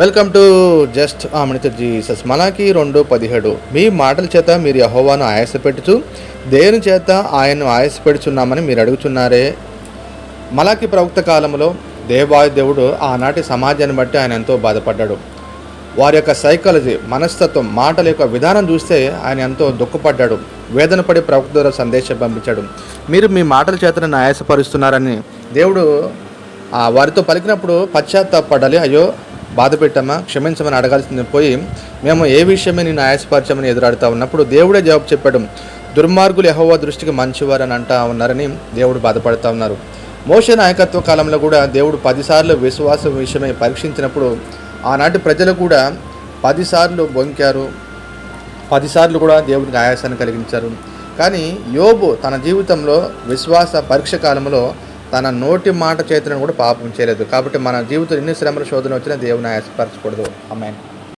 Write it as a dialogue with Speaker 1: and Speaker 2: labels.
Speaker 1: Welcome to just ఆమనిత Jesus మనకి రెండు పదిహేడు. మీ మాటల చేత మీరు యహోవాను ఆయాసపెట్టుచు దేవుని చేత ఆయన్ను ఆయాసపెడుచున్నామని మీరు అడుగుతున్నారే మలాకి ప్రవక్త కాలంలో దేవాయు దేవుడు ఆనాటి సమాజాన్ని బట్టి ఆయన ఎంతో బాధపడ్డాడు. వారి యొక్క సైకాలజీ మనస్తత్వం మాటల యొక్క విధానం చూస్తే ఆయన ఎంతో దుఃఖపడ్డాడు. వేదన పడి ప్రవక్త ద్వారా సందేశం పంపించాడు. మీరు మీ మాటల చేత నన్ను ఆయాసపరుస్తున్నారని దేవుడు వారితో పలికినప్పుడు పశ్చాత్తాపడాలి అయ్యో బాధ పెట్టామా క్షమించమని అడగాల్సింది పోయి మేము ఏ విషయమే నేను ఆయాసపరచమని ఎదురాడుతూ ఉన్నప్పుడు దేవుడే జవాబు చెప్పాడు దుర్మార్గులు యెహోవా దృష్టికి మంచివారని అంటా ఉన్నారని దేవుడు బాధపడుతూ ఉన్నారు. మోష నాయకత్వ కాలంలో కూడా దేవుడు పదిసార్లు విశ్వాసం విషయమై పరీక్షించినప్పుడు ఆనాటి ప్రజలు కూడా పదిసార్లు బొంకారు పదిసార్లు కూడా దేవుడికి ఆయాసాన్ని కలిగించారు. కానీ యోబు తన జీవితంలో విశ్వాస పరీక్ష కాలంలో తన నోటి మాట చేతులను కూడా పాపం చేయలేదు. కాబట్టి మన జీవితంలో ఎన్ని శ్రమల శోధన వచ్చినా దేవుని ఆయాసపరచకూడదు అమ్మాయి